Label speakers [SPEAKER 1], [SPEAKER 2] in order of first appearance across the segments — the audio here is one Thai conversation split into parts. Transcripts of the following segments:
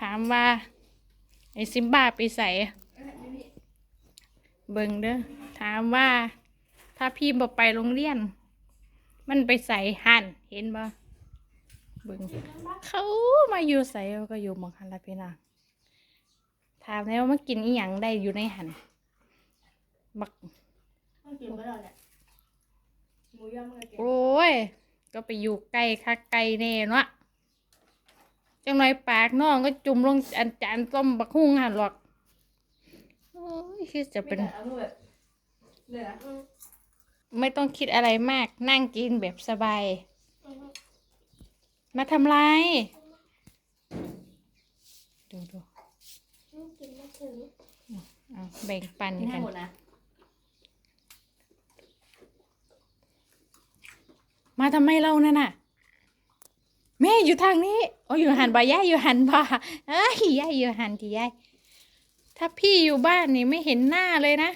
[SPEAKER 1] ถามว่า ไอ้ซิมบ้าไปใส่เบิงเด้อถามว่า ถ้าพี่บ่ไปโรงเรียน มันไปใส่หันเห็นบ่เบิงเขามาอยู่ใส่ก็อยู่หมองหันละพี่น้องถามแล้วว่ามากินอีหยังได้อยู่ในหันบัก
[SPEAKER 2] กินไม่ได้เนี่ยหมูย่างมันก็เก่ง
[SPEAKER 1] โอ้ย ก็ไปอยู่ไกล้คักไกลแน่เนาะ จังหน่อยปากน้องก็จุ่มลงอันจานต้มบักฮุ่งหันหรอกโอ้ยคือจะเป็น
[SPEAKER 2] ไม่ได้เอามือแบบเลยนะ
[SPEAKER 1] ไม่ต้องคิดอะไรมากนั่งกินแบบสบาย มาทำไร ดูดู
[SPEAKER 3] กินไม่ถึง
[SPEAKER 1] เอาแบ่งปัน
[SPEAKER 2] กินให้
[SPEAKER 1] กัน
[SPEAKER 2] หมดนะ
[SPEAKER 1] มาทำไมเรานั่นน่ะแม่ อยู่ทางนี้โอ้อยู่หันบ่ย่าอยู่หันบ่เอ้ยย่าอยู่หันที่ย่าถ้าพี่อยู่บ้านนี่ไม่เห็นหน้าเลยนะ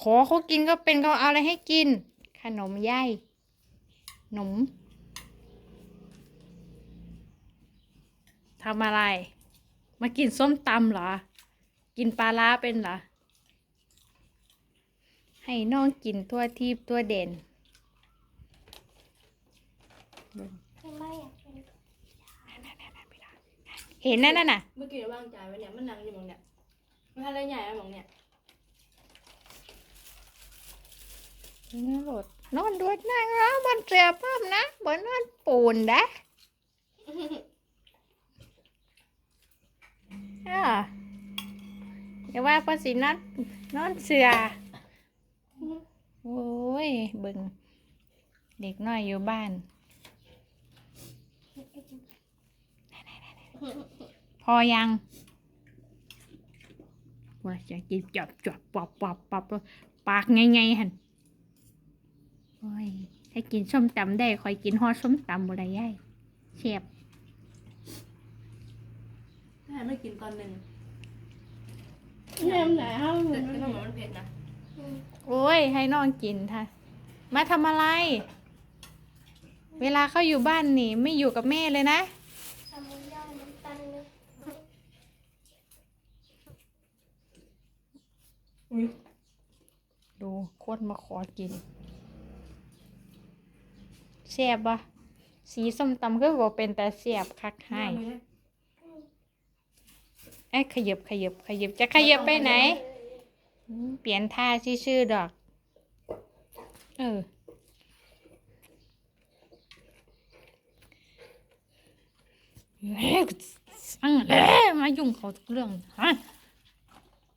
[SPEAKER 1] ขอเขากินก็เป็นเขาเอาอะไรให้กิน ขนมย่ายหนมทำอะไร มากินส้มตำเหรอ กินปลาร้าเป็นเหรอ ให้น้องกินทั่วทีบทั่วเด่น
[SPEAKER 3] ทำไมอยากเป็น
[SPEAKER 1] เห็นนั่นน่ะน่ะ
[SPEAKER 2] เมื่อกี้ว่างใจไว้เนี่ยมันนั่งอยู่หมองเนี่ยมันทำอะไรใหญ่แล้วหมองเนี่ย
[SPEAKER 1] นอนโหลดนอนด้วยนั่งแล้วบนเสือป้อมนะบนนอนปูนนะเอ อย่ว่าภาษีนอนนอนเสือโอ้ยเบิ่งเด็กน้อยอยู่บ้านพอยังว่าจะกินจับจับปอบปอบปอบปากไงไงหันโอ้ยให้กินส้มตำได้คอยกินฮอดส้มตำบ่ได้ย่ายเชียบ
[SPEAKER 2] แม่ไม่กินตอนหนึ่ง
[SPEAKER 3] แม่ไหนห้าม
[SPEAKER 2] แต่ขนมมันเผ็ดนะ
[SPEAKER 1] โอ้ย ให้น้องกินท่ะมาทำอะไร เวลาเขาอยู่บ้านนี่ไม่อยู่กับแม่เลยนะ
[SPEAKER 3] ทำมันย่อยน้ำตาลเลย
[SPEAKER 2] อุ้ย
[SPEAKER 1] ดูโคตรมาขอกินแซ่บปะสีส้มตำก็บอกเป็นแต่แซ่บคักให้
[SPEAKER 2] เอามือ
[SPEAKER 1] เอ้ยขยับขยับขยับจะขยับไปไหนอืมเปลี่ยนท่าชื่อๆดอก เออ เฮ้ยสั่งเอ้ยมายุ่งเขาทุกเรื่องฮะ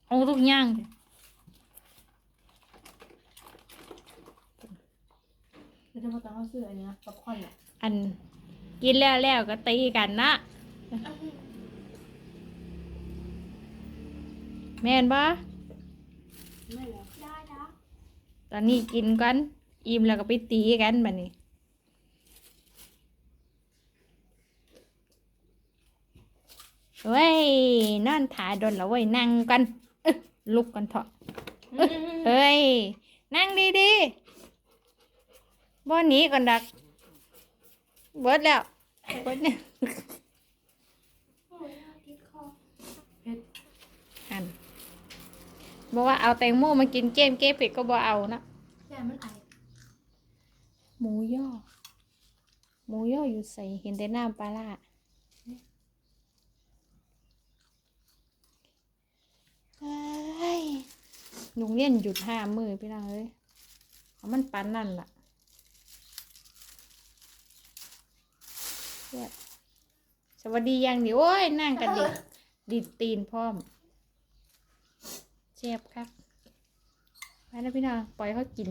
[SPEAKER 1] เอาทุกอย่าง
[SPEAKER 2] เดี๋ยวจะมาตามเขาซื้ออันเนี้ยป๊อปคอร์นเนี่ย
[SPEAKER 1] อันกินแล้วแล้วก็ตีกันนะ แม่นปะ
[SPEAKER 2] ไม่แล้ว
[SPEAKER 3] ได้นะ
[SPEAKER 1] ตอนนี้กินกัน อิ่มแล้วก็ไปตีกันบัดนี้เว้ยนั่นถ่ายโดนแล้วเว้ยนั่งกันลุกกันเถอะเฮ้ย นั่งดีๆบ่หนีก่อนดัก เบิดแล้วเบิดเนี่ย
[SPEAKER 3] โอ้ยน่าติดคอ
[SPEAKER 2] เผ็ด
[SPEAKER 1] อัน บอกว่าเอาแตงโมมากินเกมเกมเผ็ดก็บ่เอานะ
[SPEAKER 2] แม่มันไอ
[SPEAKER 1] หมูย่อ หมูย่ออยู่ใส่เห็นแต่น้ำปลาร้าเฮ้ยโรงเรียนหยุดห้ามือพี่น้องเอ้ยเอามันปันนั่นล่ะเรียบสวัสดียังดิโอ้ยนั่งกันดิดิดตีนพร้อม เจ็บครับไปแล้วพี่น้องปล่อยเขากิน